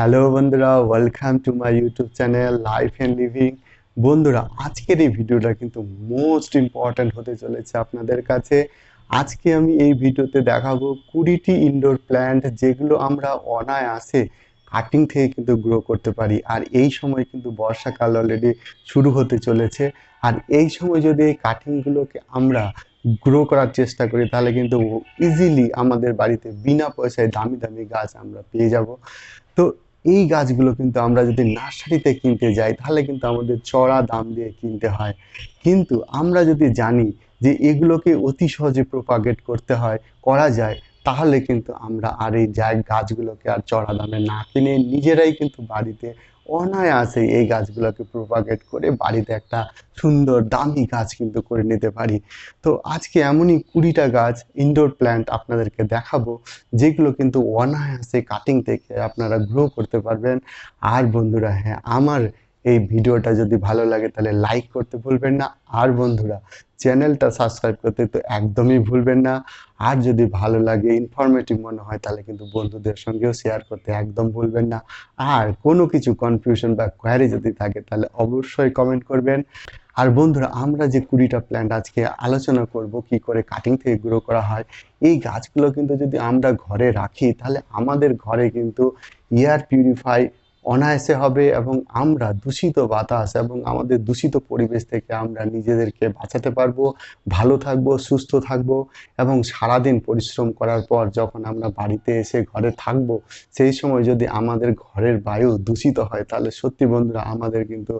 Hello বন্ধুরা welcome to my YouTube channel life and living বন্ধুরা, আজকের এই ভিডিওটা কিন্তু মোস্ট ইম্পর্ট্যান্ট হতে চলেছে আপনাদের কাছে। আজকে আমি এই ভিডিওতে দেখাবো কুড়িটি ইনডোর প্ল্যান্ট যেগুলো আমরা অনায়াসে কাটিং থেকে কিন্তু গ্রো করতে পারি। আর এই সময় কিন্তু বর্ষাকাল অলরেডি শুরু হতে চলেছে। আর এই সময় যদি এই কাটিংগুলোকে আমরা গ্রো করার চেষ্টা করি, তাহলে কিন্তু ইজিলি আমাদের বাড়িতে বিনা পয়সায় দামি দামি গাছ আমরা পেয়ে যাব। তো এই গাছগুলো কিন্তু আমরা যদি নার্সারিতে কিনতে যাই, তাহলে কিন্তু আমাদের চড়া দাম দিয়ে কিনতে হয়। কিন্তু আমরা যদি জানি যে এগুলোকে অতি সহজে প্রোপাগেট করতে হয়, করা যায়, তাহলে কিন্তু আমরা আর এই গাছগুলোকে আর চড়া দামে না কিনে নিজেরাই কিন্তু বাড়িতে অনায়াসে এই গাছগুলোকে প্রোপাগেট করে বাড়িতে একটা সুন্দর, দামি গাছ কিন্তু করে নিতে পারি। তো আজকে এমনই কুড়িটা গাছ ইনডোর প্ল্যান্ট আপনাদেরকে দেখাবো, যেগুলো কিন্তু অনায়াসে কাটিং থেকে আপনারা গ্রো করতে পারবেন। আর বন্ধুরা হ্যাঁ আমার এই ভিডিওটা যদি ভালো লাগে তাহলে লাইক করতে ভুলবেন না। আর বন্ধুরা, চ্যানেলটা সাবস্ক্রাইব করতে তো একদমই ভুলবেন না। আর যদি ভালো লাগে ইনফরমেটিভ মনে হয়, তাহলে কিন্তু বন্ধুদের সঙ্গেও শেয়ার করতে একদম ভুলবেন না। আর কোনো কিছু কনফিউশন বা কোয়ারি যদি থাকে, তাহলে অবশ্যই কমেন্ট করবেন। আর বন্ধুরা, আমরা যে কুড়িটা প্ল্যান্ট আজকে আলোচনা করব, কি করে কাটিং থেকে গ্রো করা হয়, এই গাছগুলো কিন্তু যদি আমরা ঘরে রাখি, তাহলে আমাদের ঘরে কিন্তু এয়ার পিউরিফাই অনায়াসে হবে এবং আমরা দূষিত বাতাস এবং আমাদের দূষিত পরিবেশ থেকে আমরা নিজেদেরকে বাঁচাতে পারব, ভালো থাকব, সুস্থ থাকব এবং সারাদিন পরিশ্রম করার পর যখন আমরা বাড়িতে এসে ঘরে থাকব, সেই সময় যদি আমাদের ঘরের বায়ু দূষিত হয় তাহলে সত্যি বন্ধুরা আমাদের কিন্তু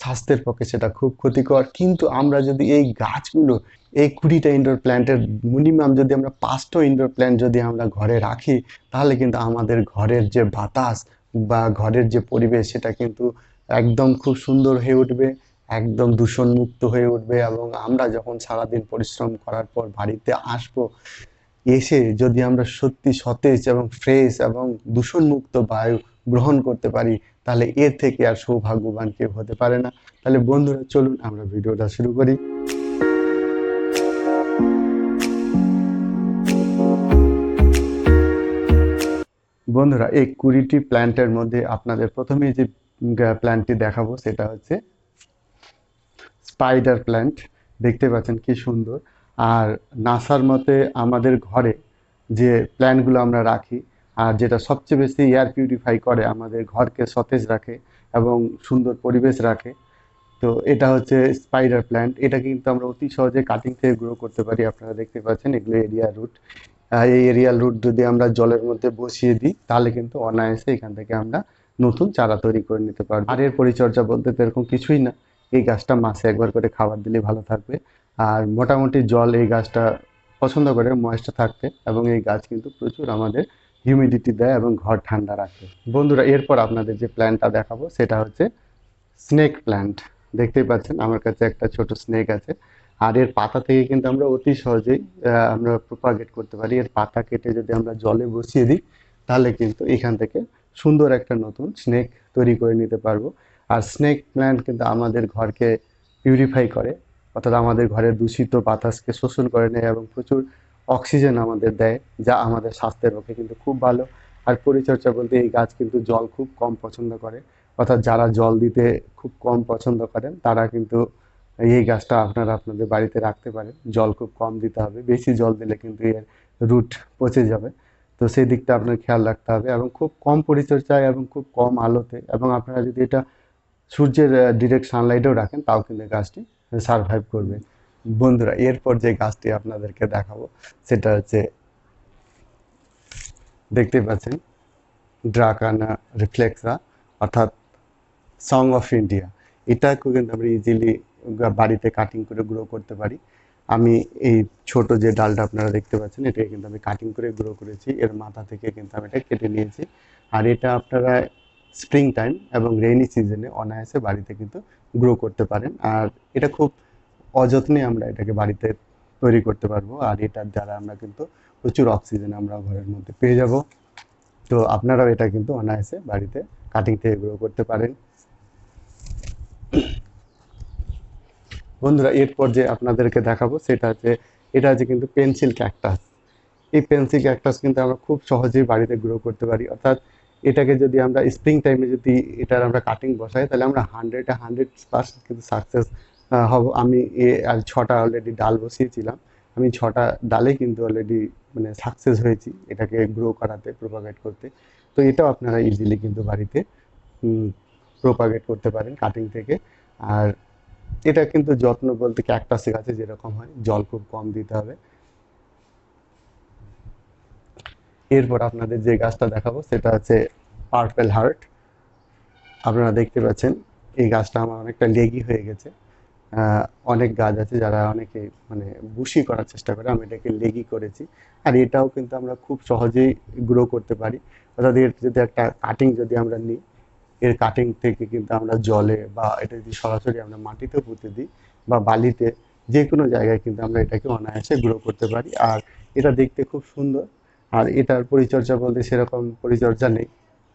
স্বাস্থ্যের পক্ষে সেটা খুব ক্ষতিকর। কিন্তু আমরা যদি এই গাছগুলো, এই কুড়িটা ইনডোর প্ল্যান্টের মিনিমাম যদি আমরা পাঁচটা ইনডোর প্ল্যান্ট যদি আমরা ঘরে রাখি, তাহলে কিন্তু আমাদের ঘরের যে বাতাস বা ঘরের যে পরিবেশ, সেটা কিন্তু একদম খুব সুন্দর হয়ে উঠবে, একদম দূষণমুক্ত হয়ে উঠবে এবং আমরা যখন সারাদিন পরিশ্রম করার পর বাড়িতে আসব, এসে যদি আমরা সত্যি সতেজ এবং ফ্রেশ এবং দূষণমুক্ত বায়ু গ্রহণ করতে পারি, তাহলে এর থেকে আর সৌভাগ্যবান কেউ হতে পারে না। তাহলে বন্ধুরা, চলুন আমরা ভিডিওটা শুরু করি। বন্ধুরা, এই কুড়িটি প্ল্যান্টের মধ্যে আপনাদের প্রথমেই যে প্ল্যান্টটি দেখাবো সেটা হচ্ছে স্পাইডার প্ল্যান্ট দেখতে পাচ্ছেন কি সুন্দর। আর নাসার মতে আমাদের ঘরে যে প্ল্যান্টগুলো আমরা রাখি, আর যেটা সবচেয়ে বেশি এয়ার পিউরিফাই করে, আমাদের ঘরকে সতেজ রাখে এবং সুন্দর পরিবেশ রাখে, তো এটা হচ্ছে স্পাইডার প্ল্যান্ট এটা কিন্তু আমরা অতি সহজে কাটিং থেকে গ্রো করতে পারি, আপনারা দেখতে পাচ্ছেন এগুলো এরিয়া রুট এই এরিয়াল রুট যদি আমরা জলের মধ্যে বসিয়ে দিই, তাহলে কিন্তু অনায়াসে এখান থেকে আমরা নতুন চারা তৈরি করে নিতে পারব। আর এর পরিচর্যা বলতে তো এরকম কিছুই না। এই গাছটা মাসে একবার করে খাবার দিলে ভালো থাকবে। আর মোটামুটি জল এই গাছটা পছন্দ করে ময়েস্ট থাকতে, এবং এই গাছ কিন্তু প্রচুর আমাদের হিউমিডিটি দেয় এবং ঘর ঠান্ডা রাখে। বন্ধুরা, এরপর আপনাদের যে প্ল্যান্টটা দেখাবো, সেটা হচ্ছে স্নেক প্ল্যান্ট দেখতেই পাচ্ছেন, আমার কাছে একটা ছোট স্নেক আছে। আর এর পাতা থেকে কিন্তু আমরা অতি সহজেই আমরা প্রোপাগেট করতে পারি। এর পাতা কেটে যদি আমরা জলে বসিয়ে দিই, তাহলে কিন্তু এখান থেকে সুন্দর একটা নতুন স্নেক তৈরি করে নিতে পারব। আর স্নেক প্ল্যান্ট কিন্তু আমাদের ঘরকে পিউরিফাই করে, অর্থাৎ আমাদের ঘরের দূষিত বাতাসকে শোষণ করে নেয় এবং প্রচুর অক্সিজেন আমাদের দেয়, যা আমাদের স্বাস্থ্যের পক্ষে কিন্তু খুব ভালো। আর পরিচর্যা বলতে এই গাছ কিন্তু জল খুব কম পছন্দ করে, অর্থাৎ যারা জল দিতে খুব কম পছন্দ করেন, তারা কিন্তু এই গাছটা আপনারা আপনাদের বাড়িতে রাখতে পারেন। জল খুব কম দিতে হবে। বেশি জল দিলে কিন্তু এর রুট পচে যাবে। তো সেই দিকটা আপনার খেয়াল রাখতে হবে এবং খুব কম পরিচর্যায় এবং খুব কম আলোতে এবং আপনারা যদি এটা সূর্যের ডিরেক্ট সানলাইটেও রাখেন, তাও কিন্তু গাছটি সারভাইভ করবে। বন্ধুরা, এরপর যে গাছটি আপনাদেরকে দেখাবো, সেটা হচ্ছে দেখতে পাচ্ছেন ড্রাকানা রিফ্লেক্সা অর্থাৎ সং অফ ইন্ডিয়া এটাকেও কিন্তু আমরা ইজিলি বাড়িতে কাটিং করে গ্রো করতে পারি। আমি এই ছোট যে ডালটা আপনারা দেখতে পাচ্ছেন, এটাকে কিন্তু আমি কাটিং করে গ্রো করেছি। এর মাথা থেকে কিন্তু আমি এটা কেটে নিয়েছি। আর এটা আপনারা স্প্রিং টাইম এবং রেইনি সিজনে অনায়াসে বাড়িতে কিন্তু গ্রো করতে পারেন। আর এটা খুব অযত্নে আমরা এটাকে বাড়িতে তৈরি করতে পারব। আর এটার দ্বারা আমরা কিন্তু প্রচুর অক্সিজেন আমরা ঘরের মধ্যে পেয়ে যাব। তো আপনারাও এটা কিন্তু অনায়াসে বাড়িতে কাটিং থেকে গ্রো করতে পারেন। বন্ধুরা, এরপর যে আপনাদেরকে দেখাবো সেটা হচ্ছে এটা হচ্ছে কিন্তু পেন্সিল ক্যাকটাস। এই পেন্সিল ক্যাকটাস কিন্তু আমরা খুব সহজেই বাড়িতে গ্রো করতে পারি। অর্থাৎ এটাকে যদি আমরা স্প্রিং টাইমে যদি এটার আমরা কাটিং বসাই, তাহলে আমরা হান্ড্রেডে হান্ড্রেড পার্সেন্ট কিন্তু সাকসেস হব। আমি এ আর ছটা অলরেডি ডাল বসিয়েছিলাম। আমি ছটা ডালে কিন্তু অলরেডি মানে সাকসেস হয়েছি এটাকে গ্রো করাতে প্রোপাগেট করতে। তো এটাও আপনারা ইজিলি কিন্তু বাড়িতে প্রোপাগেট করতে পারেন কাটিং থেকে। আর এটা কিন্তু যত্ন বলতে ক্যাকটাসে গাছে যেরকম হয়, জল খুব কম দিতে হবে। এরপর আপনাদের যে গাছটা দেখাবো, সেটা হচ্ছে পার্পেল হার্ট আপনারা দেখতে পাচ্ছেন, এই গাছটা আমার অনেকটা লেগি হয়ে গেছে। অনেক গাছ আছে যারা অনেকে মানে বুশি করার চেষ্টা করে, আমি এটাকে লেগি করেছি। আর এটাও কিন্তু আমরা খুব সহজেই গ্রো করতে পারি। অর্থাৎ এর যদি একটা কাটিং যদি আমরা নিই এর কাটিং থেকে কিন্তু আমরা জলে বা এটা যদি সরাসরি আমরা মাটিতেও পুঁতে দিই বা বালিতে যে কোনো জায়গায় কিন্তু আমরা এটাকে অনায়াসে গ্রো করতে পারি। আর এটা দেখতে খুব সুন্দর। আর এটার পরিচর্যা বলতে সেরকম পরিচর্যা নেই।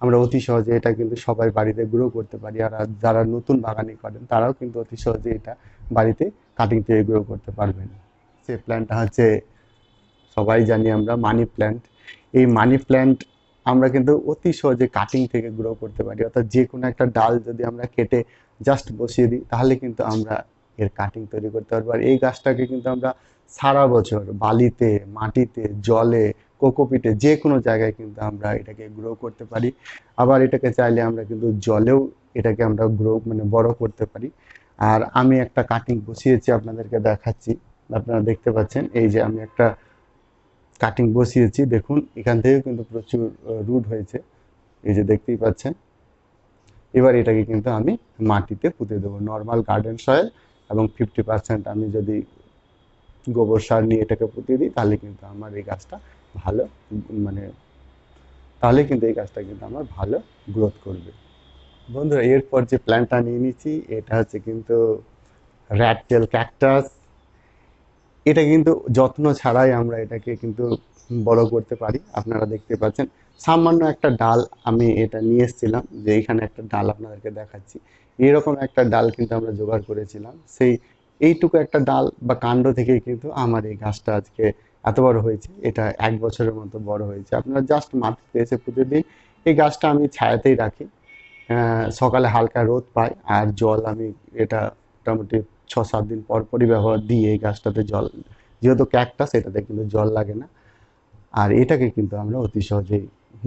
আমরা অতি সহজে এটা কিন্তু সবাই বাড়িতে গ্রো করতে পারি। আর যারা নতুন বাগানি করেন, তারাও কিন্তু অতি সহজে এটা বাড়িতে কাটিং থেকে গ্রো করতে পারবেন। সে প্ল্যান্টটা হচ্ছে, সবাই জানি আমরা মানি প্ল্যান্ট এই মানি প্ল্যান্ট আমরা কিন্তু অতি সহজে কাটিং থেকে গ্রো করতে পারি। অর্থাৎ যে কোনো একটা ডাল যদি আমরা কেটে জাস্ট বসিয়ে দিই, তাহলে কিন্তু আমরা এর কাটিং তৈরি করতে পারব। আর এই গাছটাকে কিন্তু আমরা সারা বছর বালিতে, মাটিতে, জলে, কোকোপিটে যে কোনো জায়গায় কিন্তু আমরা এটাকে গ্রো করতে পারি। আবার এটাকে চাইলে আমরা কিন্তু জলেও এটাকে আমরা গ্রো মানে বড় করতে পারি। আর আমি একটা কাটিং বসিয়েছি, আপনাদেরকে দেখাচ্ছি। আপনারা দেখতে পাচ্ছেন, এই যে আমি একটা কাটিং বসিয়েছি। দেখুন, এখান থেকেও কিন্তু প্রচুর রুট হয়েছে। এই যে দেখতেই পাচ্ছেন। এবার এটাকে কিন্তু আমি মাটিতে পুঁতে দেবো। নর্মাল গার্ডেন সয়েল এবং ফিফটি পার্সেন্ট আমি যদি গোবর সার নিয়ে এটাকে পুঁতে দিই, তাহলে কিন্তু আমার এই গাছটা ভালো মানে তাহলে কিন্তু এই গাছটা কিন্তু আমার ভালো গ্রোথ করবে। বন্ধুরা, এরপর যে প্ল্যান্টটা নিয়ে নিচ্ছি, এটা হচ্ছে কিন্তু র্যাট টেল ক্যাকটাস এটা কিন্তু যত্ন ছাড়াই আমরা এটাকে কিন্তু বড় করতে পারি। আপনারা দেখতে পাচ্ছেন, সামান্য একটা ডাল আমি এটা নিয়ে এসেছিলাম যে এখানে একটা ডাল আপনাদেরকে দেখাচ্ছি। এরকম একটা ডাল কিন্তু আমরা জোগাড় করেছিলাম। সেই এইটুকু একটা ডাল বা কাণ্ড থেকেই কিন্তু আমার এই গাছটা আজকে এত বড় হয়েছে। এটা এক বছরের মতো বড় হয়েছে। আপনারা জাস্ট মাটিতে এসে পুঁতে দিন। এই গাছটা আমি ছায়াতেই রাখি। সকালে হালকা রোদ পাই আর জল আমি এটা মোটামুটি ছ সাত দিন পর পরই ব্যবহার দিয়ে এই গাছটাতে জল, যেহেতু ক্যাকটাস এটাতে কিন্তু জল লাগে না। আর এটাকে কিন্তু আমরা অতি সহজেই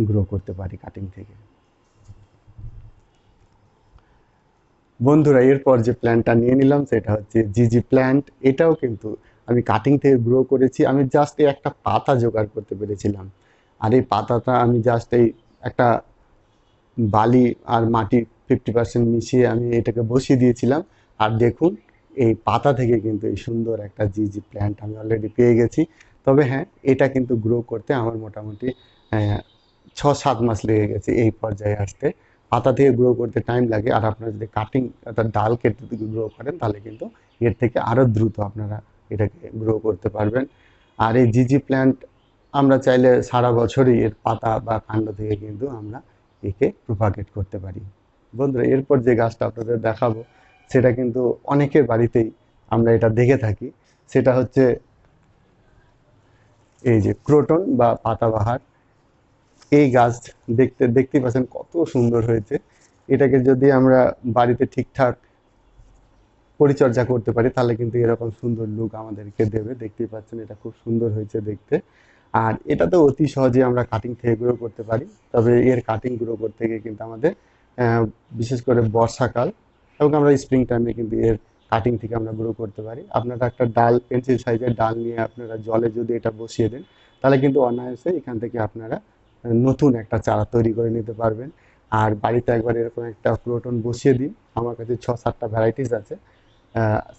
গ্রো করতে পারি কাটিং থেকে। বন্ধুরা, এরপর যে প্ল্যান্টটা নিয়ে নিলাম, সেটা হচ্ছে জিজি প্ল্যান্ট এটাও কিন্তু আমি কাটিং থেকে গ্রো করেছি। আমি জাস্ট এই একটা পাতা জোগাড় করতে পেরেছিলাম। আর এই পাতাটা আমি জাস্ট এই একটা বালি আর মাটি ফিফটি পার্সেন্ট মিশিয়ে আমি এটাকে বসিয়ে দিয়েছিলাম। আর দেখুন এই পাতা থেকে কিন্তু এই সুন্দর একটা জিজি প্ল্যান্ট আমি অলরেডি পেয়ে গেছি। তবে হ্যাঁ এটা কিন্তু গ্রো করতে আমার মোটামুটি ছ সাত মাস লেগে গেছে এই পর্যায়ে আসতে। পাতা থেকে গ্রো করতে টাইম লাগে। আর আপনারা যদি কাটিং অর্থাৎ ডাল কেটে গ্রো করেন, তাহলে কিন্তু এর থেকে আরও দ্রুত আপনারা এটাকে গ্রো করতে পারবেন। আর এই জিজি প্ল্যান্ট আমরা চাইলে সারা বছরই এর পাতা বা কাণ্ড থেকে কিন্তু আমরা একে প্রোপাগেট করতে পারি। বন্ধুরা, এরপর যে গাছটা আপনাদের দেখাবো সেটা কিন্তু অনেকের বাড়িতেই আমরা এটা দেখে থাকি। সেটা হচ্ছে এই যে ক্রোটন বা পাতাবাহার। এই গাছ দেখতে, দেখতেই পাচ্ছেন কত সুন্দর হয়েছে। এটাকে যদি আমরা বাড়িতে ঠিকঠাক পরিচর্যা করতে পারি, তাহলে কিন্তু এরকম সুন্দর লুক আমাদেরকে দেবে। দেখতেই পাচ্ছেন এটা খুব সুন্দর হয়েছে দেখতে। আর এটা তো অতি সহজে আমরা কাটিং থেকে গ্রো করতে পারি। তবে এর কাটিং গ্রো করতে গিয়ে কিন্তু আমাদের বিশেষ করে বর্ষাকাল এবং আমরা স্প্রিং টাইমে কিন্তু এর কাটিং থেকে আমরা গ্রো করতে পারি। আপনারা একটা ডাল পেন্সিল সাইজের ডাল নিয়ে আপনারা জলে যদি এটা বসিয়ে দেন, তাহলে কিন্তু অনায়াসে এখান থেকে আপনারা নতুন একটা চারা তৈরি করে নিতে পারবেন। আর বাড়িতে একবার এরকম একটা ক্রোটন বসিয়ে দিন। আমার কাছে ছ সাতটা ভ্যারাইটিস আছে।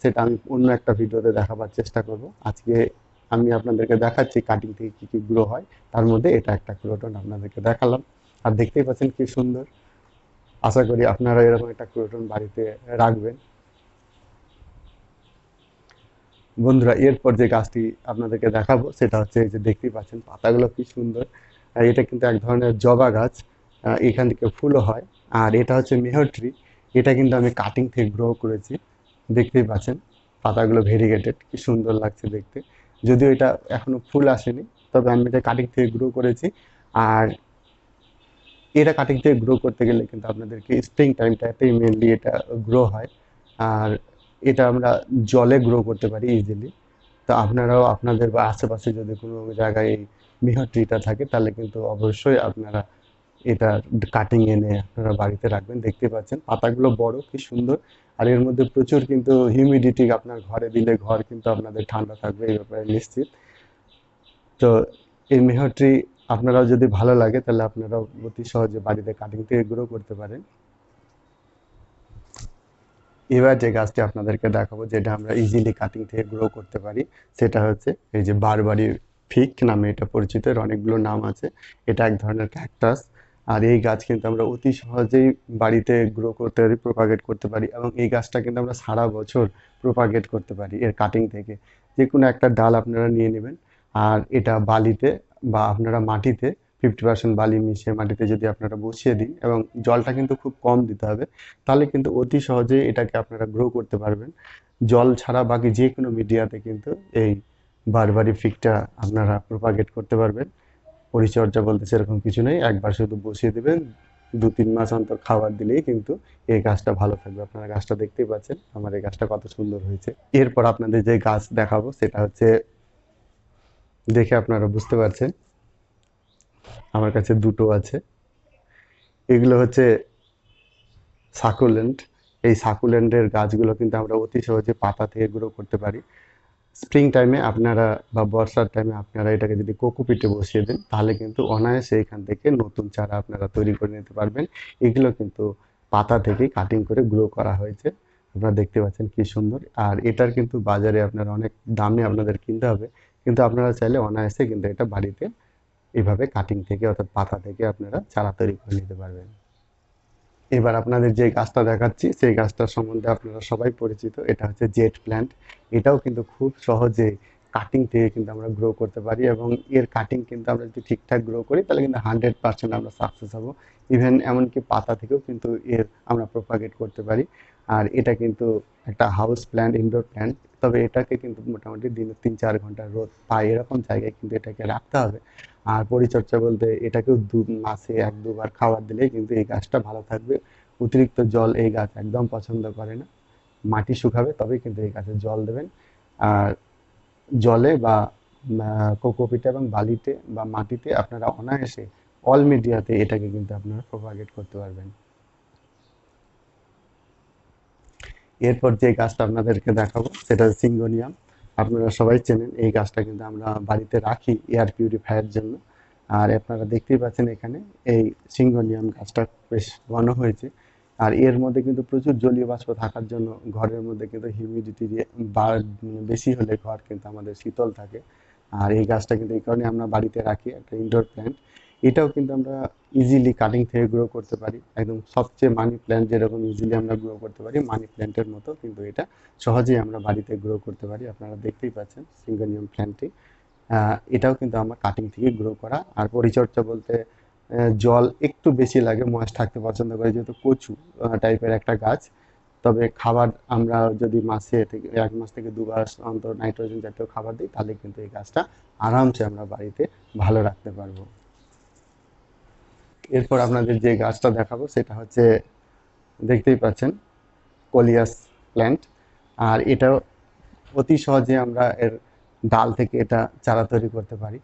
সেটা আমি অন্য একটা ভিডিওতে দেখাবার চেষ্টা করব। আজকে আমি আপনাদেরকে দেখাচ্ছি কাটিং থেকে কী কী গ্রো হয়। তার মধ্যে এটা একটা ক্রোটন আপনাদেরকে দেখালাম। আর দেখতেই পাচ্ছেন কি সুন্দর। আশা করি আপনারা এরকম একটা ক্রোটন বাড়িতে রাখবেন। বন্ধুরা, এরপর যে গাছটি আপনাদেরকে দেখাবো, সেটা হচ্ছে এই যে দেখতেই পাচ্ছেন, পাতাগুলো কি সুন্দর। এটা কিন্তু এক ধরনের জবা গাছ এখান থেকে ফুলও হয়। আর এটা হচ্ছে মেহর ট্রি এটা কিন্তু আমি কাটিং থেকে গ্রো করেছি। দেখতেই পাচ্ছেন, পাতাগুলো ভেরিগেটেড কি সুন্দর লাগছে দেখতে। যদিও এটা এখনও ফুল আসেনি, তবে আমি এটা কাটিং থেকে গ্রো করেছি। আর এটা কাটিং থেকে গ্রো করতে গেলে কিন্তু আপনাদেরকে স্প্রিং টাইমটাতেই মেনলি এটা গ্রো হয়। আর এটা আমরা জলে গ্রো করতে পারি ইজিলি তো আপনারাও আপনাদের বা আশেপাশে যদি কোনো জায়গায় এই মেহর ট্রিটা থাকে, তাহলে কিন্তু অবশ্যই আপনারা এটা কাটিং এনে আপনারা বাড়িতে রাখবেন। দেখতে পাচ্ছেন, পাতাগুলো বড়, কি সুন্দর। আর এর মধ্যে প্রচুর কিন্তু হিউমিডিটি আপনার ঘরে দিলে ঘর কিন্তু আপনাদের ঠান্ডা থাকবে, এই ব্যাপারে নিশ্চিত। তো এই মেহর ট্রি আপনারাও যদি ভালো লাগে, তাহলে আপনারাও অতি সহজে বাড়িতে কাটিং থেকে গ্রো করতে পারেন। এবার যে গাছটি আপনাদেরকে দেখাবো, যেটা আমরা ইজিলি কাটিং থেকে গ্রো করতে পারি, সেটা হচ্ছে এই যে বারবারি ফিক নামে এটা পরিচিত, এর অনেকগুলো নাম আছে। এটা এক ধরনের ক্যাকটাস আর এই গাছ কিন্তু আমরা অতি সহজেই বাড়িতে গ্রো করতে পারি প্রোপাগেট করতে পারি, এবং এই গাছটা কিন্তু আমরা সারা বছর প্রোপাগেট করতে পারি এর কাটিং থেকে। যে কোনো একটা ডাল আপনারা নিয়ে নেবেন, আর এটা বালিতে বা আপনারা মাটিতে ফিফটি পার্সেন্ট বালি মিশিয়ে মাটিতে যদি আপনারা বসিয়ে দিন এবং জলটা কিন্তু খুব কম দিতে হবে, তাহলে কিন্তু অতি সহজেই এটাকে আপনারা গ্রো করতে পারবেন। জল ছাড়া বাকি যে কোনো মিডিয়াতে কিন্তু এই বারবারি ফিকটা আপনারা প্রোপাগেট করতে পারবেন। পরিচর্যা বলতে সেরকম কিছু নেই, একবার শুধু বসিয়ে দেবেন দু তিন মাস অন্তর খাবার দিলেই কিন্তু এই গাছটা ভালো থাকবে। আপনারা গাছটা দেখতেই পাচ্ছেন, আমার এই গাছটা কত সুন্দর হয়েছে। এরপর আপনাদের যে গাছ দেখাবো, সেটা হচ্ছে দেখে আপনারা বুঝতে পারছেন। আমার কাছে দুটো আছে। এগুলো হচ্ছে সাকুলেন্ট। এই সাকুলেন্টের গাছগুলো কিন্তু আমরা অতি সহজে পাতা থেকে গ্রো করতে পারি। স্প্রিং টাইমে আপনারা বা বর্ষার টাইমে আপনারা এটাকে যদি কোকোপিটে বসিয়ে দেন, তাহলে কিন্তু অনায়াসে এখান থেকে নতুন চারা আপনারা তৈরি করে নিতে পারবেন। এগুলো কিন্তু পাতা থেকেই কাটিং করে গ্রো করা হয়েছে। আপনারা দেখতে পাচ্ছেন কি সুন্দর। আর এটার কিন্তু বাজারে আপনারা অনেক দামে আপনাদের কিনতে হবে। কিন্তু আপনারা চাইলে অনায়াসে কিন্তু এটা বাড়িতে এইভাবে কাটিং থেকে অর্থাৎ পাতা থেকে আপনারা চারা তৈরি করে নিতে পারবেন। এবার আপনাদের যে গাছটা দেখাচ্ছি, সেই গাছটার সম্বন্ধে আপনারা সবাই পরিচিত। এটা হচ্ছে জেট প্ল্যান্ট এটাও কিন্তু খুব সহজে কাটিং থেকে কিন্তু আমরা গ্রো করতে পারি এবং এর কাটিং কিন্তু আমরা যদি ঠিকঠাক গ্রো করি, তাহলে কিন্তু হান্ড্রেড পার্সেন্ট আমরা সাকসেস হব। ইভেন এমনকি পাতা থেকেও কিন্তু এর আমরা প্রোপাগেট করতে পারি। আর এটা কিন্তু একটা হাউস প্ল্যান্ট ইনডোর প্ল্যান্ট তবে এটাকে কিন্তু মোটামুটি দিনে তিন চার ঘণ্টা রোদ পায়, এরকম জায়গায় কিন্তু এটাকে রাখতে হবে। আর পরিচর্যা বলতে এটাকেও দু মাসে এক, দুবার খাবার দিলে কিন্তু এই গাছটা ভালো থাকবে। অতিরিক্ত জল এই গাছ একদম পছন্দ করে না। মাটি শুকাবে, তবেই কিন্তু এই গাছে জল দেবেন। আর জলে বা কোকোপিটে এবং বালিতে বা মাটিতে আপনারা অনায়াসে অল মিডিয়াতে এটাকে কিন্তু আপনারা প্রোপাগেট করতে পারবেন। এরপর যে গাছটা আপনাদেরকে দেখাবো, সেটা সিঙ্গোনিয়াম। আপনারা সবাই চেনেন, এই গাছটা কিন্তু আমরা বাড়িতে রাখি এয়ার পিউরিফায়ার জন্য। আর আপনারা দেখতেই পাচ্ছেন এখানে এই সিঙ্গোনিয়াম গাছটা বেশ ঘন হয়েছে। আর এর মধ্যে কিন্তু প্রচুর জলীয় বাষ্প থাকার জন্য ঘরের মধ্যে কিন্তু হিউমিডিটি বেশি হলে ঘর কিন্তু আমাদের শীতল থাকে। আর এই গাছটা কিন্তু এই কারণে আমরা বাড়িতে রাখি একটা ইনডোর প্ল্যান্ট এটাও কিন্তু আমরা ইজিলি কাটিং থেকে গ্রো করতে পারি। একদম সবচেয়ে মানি প্ল্যান্ট যেরকম ইজিলি আমরা গ্রো করতে পারি মানি প্ল্যান্টের মতো কিন্তু এটা সহজেই আমরা বাড়িতে গ্রো করতে পারি। আপনারা দেখতেই পাচ্ছেন সিঙ্গোনিয়াম প্ল্যান্টটি এটাও কিন্তু আমরা কাটিং থেকে গ্রো করা। আর পরিচর্যা বলতে জল একটু বেশি লাগে ময়েস থাকতে পছন্দ করে, যেহেতু কচু টাইপের একটা গাছ। তবে খাবার আমরা যদি মাসে থেকে, এক মাস থেকে দুবার অন্তর নাইট্রোজেন জাতীয় খাবার দিই, তাহলে কিন্তু এই গাছটা আরামসে আমরা বাড়িতে ভালো রাখতে পারব। এরপর আপনাদের যে গাছটা দেখাবো, সেটা হচ্ছে, দেখতেই পাচ্ছেন, কলিয়াস প্ল্যান্ট আর এটাও অতি সহজে আমরা এর ডাল থেকে এটা চারা তৈরি করতে পারি।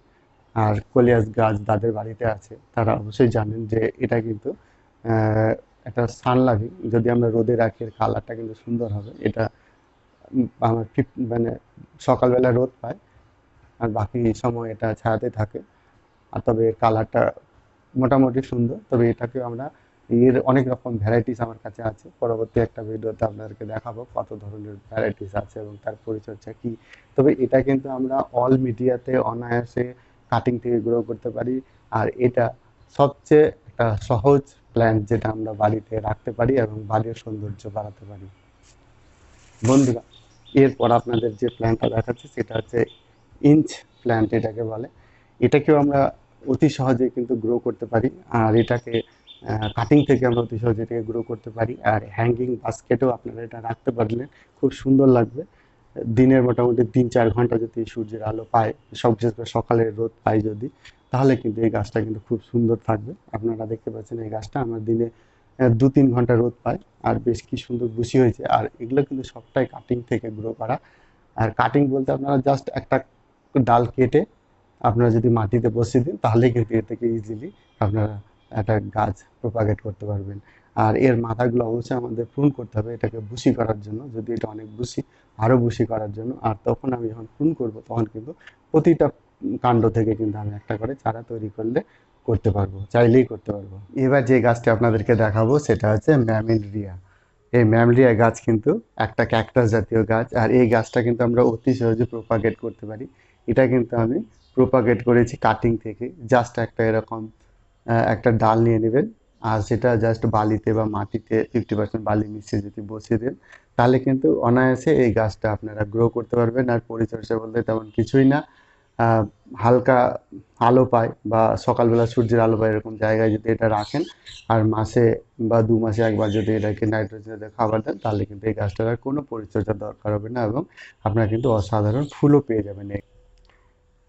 আর কলিয়াস গাছ যাদের বাড়িতে আছে, তারা অবশ্যই জানেন যে এটা কিন্তু একটা সানলাভিং যদি আমরা রোদে রাখি কালারটা কিন্তু সুন্দর হবে। এটা আমার মানে সকালবেলা রোদ পায়, আর বাকি সময় এটা ছায়াতে থাকে। আর তবে এর কালারটা মোটামুটি সুন্দর, তবে এটাকে আমরা, এর অনেক রকম ভ্যারাইটিস আমার কাছে আছে। পরবর্তী একটা ভিডিওতে আপনাদেরকে দেখাবো কত ধরনের ভ্যারাইটিস আছে এবং তার পরিচর্যা কি। তবে এটা কিন্তু আমরা অল মিডিয়াতে অনায়াসে কাটিং থেকে গ্রো করতে পারি। আর এটা সবচেয়ে একটা সহজ প্ল্যান্ট যেটা আমরা বাড়িতে রাখতে পারি এবং বাড়ির সৌন্দর্য বাড়াতে পারি। বন্ধুরা, এরপর আপনাদের যে প্ল্যান্টটা দেখাচ্ছে সেটা হচ্ছে ইঞ্চ প্ল্যান্ট এটাকে বলে। এটাকেও আমরা অতি সহজে কিন্তু গ্রো করতে পারি। আর এটাকে কাটিং থেকে আমরা অতি সহজে এটাকে গ্রো করতে পারি। আর হ্যাঙ্গিং বাস্কেটেও আপনারা এটা রাখতে পারলে খুব সুন্দর লাগবে। দিনের মোটামুটি তিন চার ঘণ্টা যদি সূর্যের আলো পায়, সব বিশেষ করে সকালের রোদ পায় যদি, তাহলে কিন্তু এই গাছটা কিন্তু খুব সুন্দর থাকবে। আপনারা দেখতে পাচ্ছেন এই গাছটা, আমার দিনে দু তিন ঘণ্টা রোদ পায় আর বেশ কি সুন্দর বুশি হয়েছে। আর এগুলো কিন্তু সবটাই কাটিং থেকে গ্রো করা। আর কাটিং বলতে আপনারা জাস্ট একটা ডাল কেটে আপনারা যদি মাটিতে বসিয়ে দিন, তাহলে কিন্তু এর থেকে ইজিলি আপনারা একটা গাছ প্রোপাগেট করতে পারবেন। আর এর মাথাগুলো অবশ্যই আমাদের প্রুন করতে হবে এটাকে বুসি করার জন্য। যদি এটা অনেক বুসি আরও বুসি করার জন্য। আর তখন আমি যখন প্রুন করব, তখন কিন্তু প্রতিটা কাণ্ড থেকে কিন্তু আমি একটা করে চারা তৈরি করলে করতে পারব, চাইলেই করতে পারব। এবার যে গাছটি আপনাদেরকে দেখাবো, সেটা হচ্ছে ম্যামেলিয়া। এই ম্যামলিয়া গাছ কিন্তু একটা ক্যাকটাস জাতীয় গাছ, আর এই গাছটা কিন্তু আমরা অতি সহজে প্রোপাগেট করতে পারি। এটা কিন্তু আমি প্রোপাগেট করেছি কাটিং থেকে। জাস্ট একটা এরকম একটা ডাল নিয়ে নেবেন। আর সেটা জাস্ট বালিতে বা মাটিতে ফিফটি পার্সেন্ট বালি মিশিয়ে যদি বসিয়ে দেন, তাহলে কিন্তু অনায়াসে এই গাছটা আপনারা গ্রো করতে পারবেন। আর পরিচর্যা বলতে তেমন কিছুই না। হালকা আলো পায় বা সকালবেলা সূর্যের আলো পায় এরকম জায়গায় যদি এটা রাখেন, আর মাসে বা দু মাসে একবার যদি এটাকে নাইট্রোজেন খাবার দেন, তাহলে কিন্তু এই গাছটার আর কোনো পরিচর্যার দরকার হবে না এবং আপনারা কিন্তু অসাধারণ ফুলও পেয়ে যাবেন এই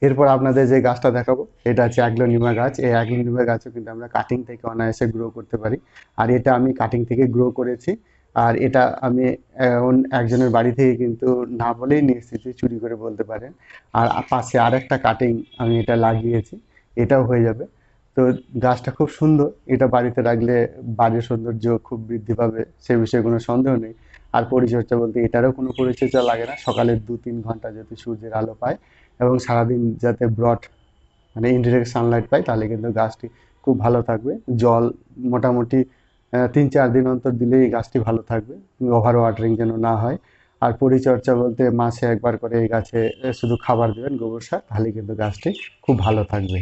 এরপর আপনাদের যে গাছটা দেখাবো, এটা হচ্ছে অ্যাগ্লোনিমা গাছ। এই অ্যাগ্লোনিমা গাছও কিন্তু আমরা কাটিং থেকে অনায়াসে গ্রো করতে পারি। আর এটা আমি কাটিং থেকে গ্রো করেছি। আর এটা আমি একজনের বাড়ি থেকে কিন্তু না বলেই নিয়ে চুরি করে বলতে পারেন। আর পাশে আরেকটা কাটিং আমি এটা লাগিয়েছি, এটাও হয়ে যাবে। তো গাছটা খুব সুন্দর। এটা বাড়িতে রাখলে বাড়ির সৌন্দর্য খুব বৃদ্ধি পাবে, সে বিষয়ে কোনো সন্দেহ নেই। আর পরিচর্যা বলতে এটারও কোনো পরিচর্যা লাগে না। সকালে দু তিন ঘণ্টা যদি সূর্যের আলো পায় এবং সারাদিন যাতে ব্রড মানে ইনডিরেক্ট সানলাইট পায় তাহলে কিন্তু গাছটি খুব ভালো থাকবে। জল মোটামুটি তিন চার দিন অন্তর দিলেই গাছটি ভালো থাকবে ওভার ওয়াটারিং যেন না হয়। আর পরিচর্যা বলতে মাসে একবার করে এই গাছে শুধু খাবার দেবেন, গোবর সার, তাহলে কিন্তু গাছটি খুব ভালো থাকবে।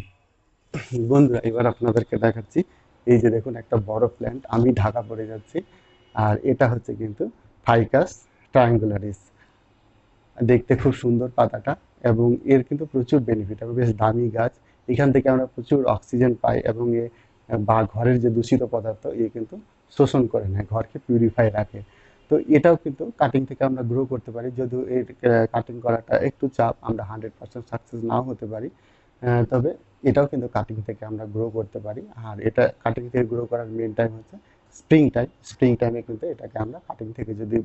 বন্ধুরা, এবার আপনাদেরকে দেখাচ্ছি, এই যে দেখুন একটা বড় প্ল্যান্ট আমি ঢাকা পড়ে যাচ্ছি, আর এটা হচ্ছে কিন্তু ফাইকাস ট্রায়াঙ্গুলারিস দেখতে খুব সুন্দর পাতাটা। এবং এর কিন্তু প্রচুর বেনিফিট এবং বেশ দামি গাছ। এখান থেকে আমরা প্রচুর অক্সিজেন পাই এবং এ, বা ঘরের যে দূষিত পদার্থ, এ কিন্তু শোষণ করে নেয়, ঘরকে পিউরিফাই রাখে। তো এটাও কিন্তু কাটিং থেকে আমরা গ্রো করতে পারি। যদিও এর কাটিং করাটা একটু চাপ, আমরা হান্ড্রেড পার্সেন্ট সাকসেস নাও হতে পারি। তবে এটাও কিন্তু কাটিং থেকে আমরা গ্রো করতে পারি। আর এটা কাটিং থেকে গ্রো করার মেন টাইম হচ্ছে স্প্রিং টাইম স্প্রিং টাইমে কিন্তু এটাকে আমরা কাটিং থেকে যদি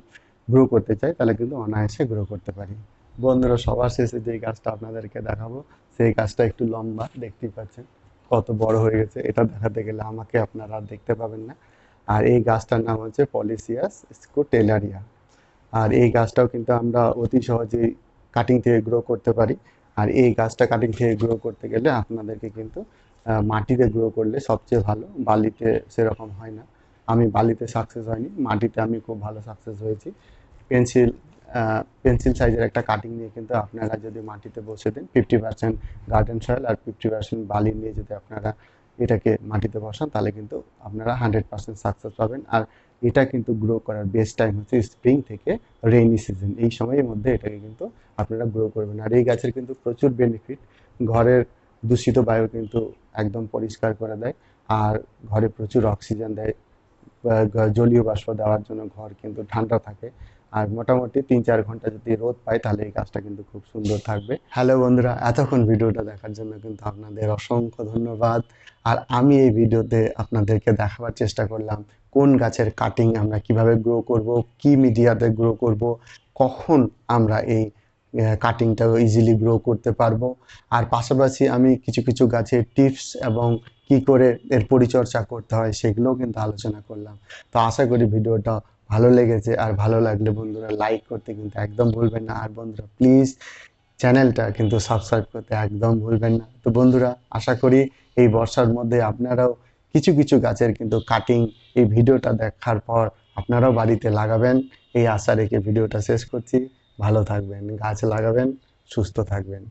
গ্রো করতে চাই, তাহলে কিন্তু অনায়াসে গ্রো করতে পারি। বন্ধুরা, সবার শেষে যে গাছটা আপনাদেরকে দেখাবো, সেই গাছটা একটু লম্বা, দেখতেই পাচ্ছেন কত বড় হয়ে গেছে। এটা দেখাতে গেলে আমাকে আপনারা দেখতে পাবেন না। আর এই গাছটার নাম হচ্ছে পলিসিয়াস স্কোটেলারিয়া আর এই গাছটাও কিন্তু আমরা অতি সহজেই কাটিং থেকে গ্রো করতে পারি। আর এই গাছটা কাটিং থেকে গ্রো করতে গেলে আপনাদেরকে কিন্তু মাটিতে গ্রো করলে সবচেয়ে ভালো। বালিতে সেরকম হয় না। আমি বালিতে সাকসেস হয়নি। মাটিতে আমি খুব ভালো সাকসেস হয়েছি। পেন্সিল পেন্সিল সাইজের একটা কাটিং নিয়ে কিন্তু আপনারা যদি মাটিতে বসে দেন ফিফটি পার্সেন্ট গার্ডেন সয়েল আর ফিফটি পার্সেন্ট বালি নিয়ে যদি আপনারা এটাকে মাটিতে বসান, তাহলে কিন্তু আপনারা হান্ড্রেড পার্সেন্ট সাকসেস পাবেন। আর এটা কিন্তু গ্রো করার বেস্ট টাইম হচ্ছে স্প্রিং থেকে রেইনি সিজন এই সময়ের মধ্যে এটাকে কিন্তু আপনারা গ্রো করবেন। আর এই গাছের কিন্তু প্রচুর বেনিফিট ঘরের দূষিত বায়ু কিন্তু একদম পরিষ্কার করে দেয়। আর ঘরে প্রচুর অক্সিজেন দেয়। জলীয় বাষ্প দেওয়ার জন্য ঘর কিন্তু ঠান্ডা থাকে। আর মোটামুটি তিন চার ঘণ্টা যদি রোদ পাই, তাহলে এই গাছটা কিন্তু খুব সুন্দর থাকবে। হ্যালো বন্ধুরা, এতক্ষণ ভিডিওটা দেখার জন্য কিন্তু আপনাদের অসংখ্য ধন্যবাদ। আর আমি এই ভিডিওতে আপনাদেরকে দেখাবার চেষ্টা করলাম, কোন গাছের কাটিং আমরা কীভাবে গ্রো করব, কি মিডিয়াতে গ্রো করব, কখন আমরা এই কাটিংটা ইজিলি গ্রো করতে পারব। আর পাশাপাশি আমি কিছু কিছু গাছের টিপস এবং কি করে এর পরিচর্যা করতে হয়, সেগুলোও কিন্তু আলোচনা করলাম। তো আশা করি ভিডিওটা ভালো লেগেছে আর ভালো লাগলে বন্ধুরা লাইক করতে কিন্তু একদম ভুলবেন না। আর বন্ধুরা প্লিজ চ্যানেলটা কিন্তু সাবস্ক্রাইব করতে একদম ভুলবেন না। তো বন্ধুরা আশা করি এই বর্ষার মধ্যে আপনারাও কিছু কিছু গাছের কিন্তু কাটিং এই ভিডিওটা দেখার পর আপনারাও বাড়িতে লাগাবেন। এই আশা রেখে ভিডিওটা শেষ করছি। ভালো থাকবেন, গাছ লাগাবেন, সুস্থ থাকবেন।